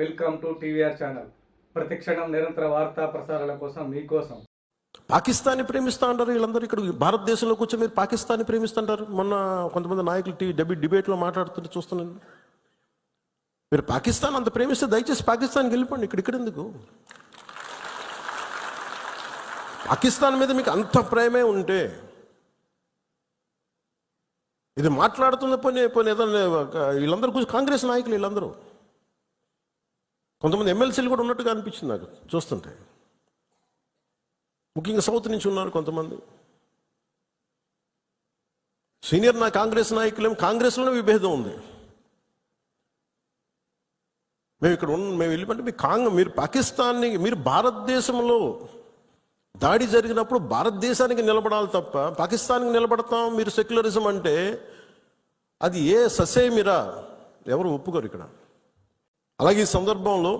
Welcome to TVR channel. ప్రతిక్షణం నిరంతర వార్తా ప్రసారాల కోసం మీకోసం. పాకిస్తాన్ని ప్రేమిస్తా అంటారు వీళ్ళందరూ ఇక్కడ భారతదేశంలో కూర్చొని మీరు పాకిస్తాన్ని ప్రేమిస్తుంటారు? మొన్న కొంతమంది నాయకులు టీ డెబి డిబేట్లో మాట్లాడుతుంటే చూస్తున్నాను. మీరు పాకిస్తాన్ అంత ప్రేమిస్తే దయచేసి పాకిస్తాన్కి వెళ్ళిపోండి. ఇక్కడ ఇక్కడ ఎందుకు? పాకిస్తాన్ మీద మీకు అంత ప్రేమే ఉంటే ఇది మాట్లాడుతున్న పోనీ పోనీ ఏదైనా వీళ్ళందరూ కూర్చొని కాంగ్రెస్ నాయకులు వీళ్ళందరూ. కొంతమంది ఎమ్మెల్సీలు కూడా ఉన్నట్టుగా అనిపించింది నాకు చూస్తుంటే. ముఖ్యంగా సౌత్ నుంచి ఉన్నారు కొంతమంది. సీనియర్ నా కాంగ్రెస్ నాయకులేం కాంగ్రెస్లోనే విభేదం ఉంది. మేము ఇక్కడ ఉన్న మేము వెళ్ళిపోతే మీ కాంగ్ మీరు పాకిస్తాన్ని మీరు భారతదేశంలో దాడి జరిగినప్పుడు భారతదేశానికి నిలబడాలి తప్ప పాకిస్తాన్కి నిలబడతాం మీరు సెక్యులరిజం అంటే అది ఏ ససేమిరా? ఎవరు ఒప్పుకోరు ఇక్కడ. అలాగే ఈ సందర్భంలో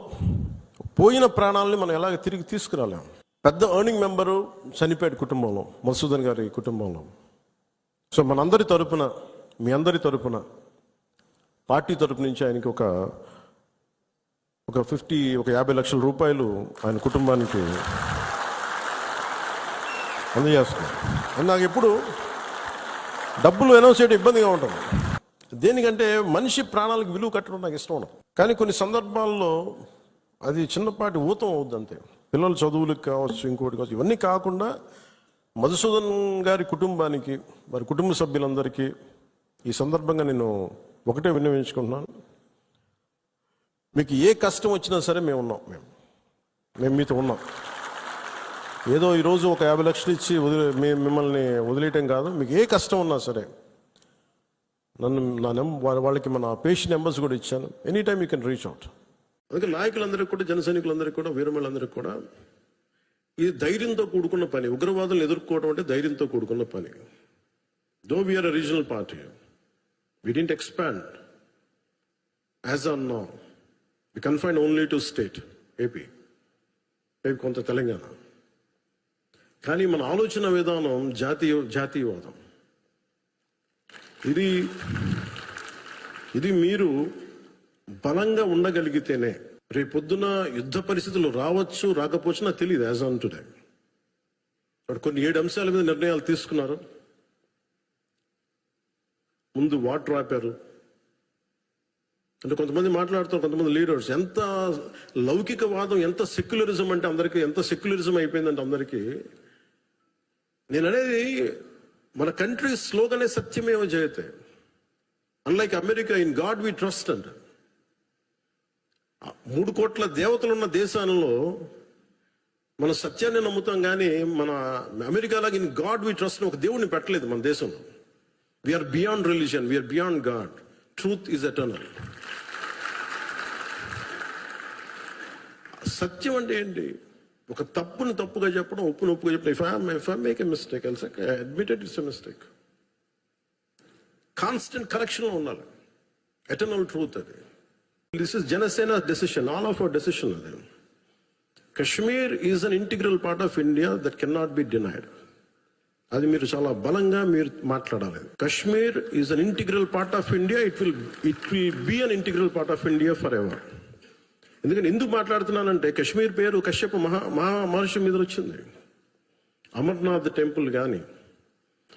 పోయిన ప్రాణాలని మనం ఎలాగ తిరిగి తీసుకురాలేం? పెద్ద ఎర్నింగ్ మెంబరు చనిపోయాడు కుటుంబంలో మసూదన్ గారి కుటుంబంలో. సో మనందరి తరపున మీ అందరి తరపున పార్టీ తరపు నుంచి ఆయనకి ఒక ఒక ఫిఫ్టీ ఒక యాభై లక్షల రూపాయలు ఆయన కుటుంబానికి అందజేస్తున్నాం నాకు ఎప్పుడు డబ్బులు అనౌన్స్ చేయడం ఇబ్బందిగా ఉంటుంది. దేనికంటే మనిషి ప్రాణాలకు విలువ కట్టడం నాకు ఇష్టం ఉండదు. కానీ కొన్ని సందర్భాల్లో అది చిన్నపాటి ఊతం అవుద్ది అంతే పిల్లల చదువులకు కావచ్చు ఇంకోటి కావచ్చు ఇవన్నీ కాకుండా మధుసూదన్ గారి కుటుంబానికి వారి కుటుంబ సభ్యులందరికీ ఈ సందర్భంగా నేను ఒకటే విన్నవించుకుంటున్నాను. మీకు ఏ కష్టం వచ్చినా సరే మేము ఉన్నాం మేము. మేము మీతో ఉన్నాం. ఏదో ఈరోజు ఒక యాభై లక్షలు ఇచ్చి వదిలే మిమ్మల్ని వదిలేయటం కాదు. మీకు ఏ కష్టం ఉన్నా సరే నన్ను నా వాళ్ళకి మన పేషెంట్ నెంబర్స్ కూడా ఇచ్చాను. Any time you can reach out అందుకే నాయకులందరికీ కూడా జన సైనికులందరికీ కూడా వీరమలందరికీ కూడా ఇది ధైర్యంతో కూడుకున్న పని ఉగ్రవాదులను ఎదుర్కోవడం అంటే ధైర్యంతో కూడుకున్న పని. Though we are regional party we didn't expand as on no we confine only to state AP AP కొంత తెలంగాణ. కానీ మన ఆలోచన విధానం జాతీయ జాతీయవాదం. ఇది ఇది మీరు బలంగా ఉండగలిగితేనే రేపొద్దున యుద్ధ పరిస్థితులు రావచ్చు రాకపోవచ్చు నాకు తెలియదు యాజ్ ఆన్ టుడే వాడు కొన్ని ఏడు అంశాల మీద నిర్ణయాలు తీసుకున్నారు. ముందు వాటర్ ఆపారు. అంటే కొంతమంది మాట్లాడుతారు కొంతమంది లీడర్స్ ఎంత లౌకికవాదం ఎంత సెక్యులరిజం అంటే అందరికీ ఎంత సెక్యులరిజం అయిపోయిందంటే అందరికీ నేను అనేది మన కంట్రీ స్లోగనే సత్యమేవ జయతే. Unlike America in God we trust అంట మూడు కోట్ల దేవతలు ఉన్న దేశాలలో మన సత్యాన్ని నమ్ముతాం కానీ మన అమెరికాలాగా ఇన్ గాడ్ వి ట్రస్ట్ ఒక దేవుడిని పెట్టలేదు మన దేశంలో. We are beyond religion we are beyond God truth is eternal సత్యం అంటే ఏంటి? ఒక తప్పును తప్పుగా చెప్పడం ఒప్పును ఒప్పుగా చెప్పడం. If I if I make a mistake ఎల్సక్ admitted it's a mistake constant కరెక్షన్లో ఉండాలి. ఎటర్నల్ ట్రూత్ అది. This is Janasena decision all of our decision అది. Kashmir is an integral part of India that cannot be denied అది మీరు చాలా బలంగా మీరు మాట్లాడాలి. Kashmir is an integral part of India it will it will be an integral part of India forever ఎందుకంటే ఎందుకు మాట్లాడుతున్నానంటే కశ్మీర్ పేరు కశ్యప మహా మహా మహర్షి మీద వచ్చింది. అమర్నాథ్ టెంపుల్ కానీ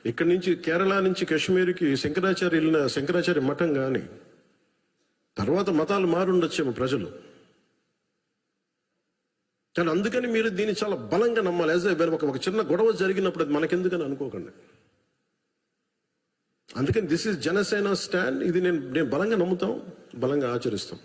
ఇక్కడి నుంచి కేరళ నుంచి కాశ్మీర్కి శంకరాచార్య వెళ్ళిన శంకరాచార్య మఠం కానీ తర్వాత మతాలు మారుండొచ్చేమో ప్రజలు. కానీ అందుకని మీరు దీన్ని చాలా బలంగా నమ్మాలి. యాజ్ ఒక ఒక చిన్న గొడవ జరిగినప్పుడు అది మనకెందుకని అనుకోకండి. అందుకని దిస్ ఈజ్ జనసేన స్టాండ్ ఇది నేను నేను బలంగా నమ్ముతాం బలంగా ఆచరిస్తాం.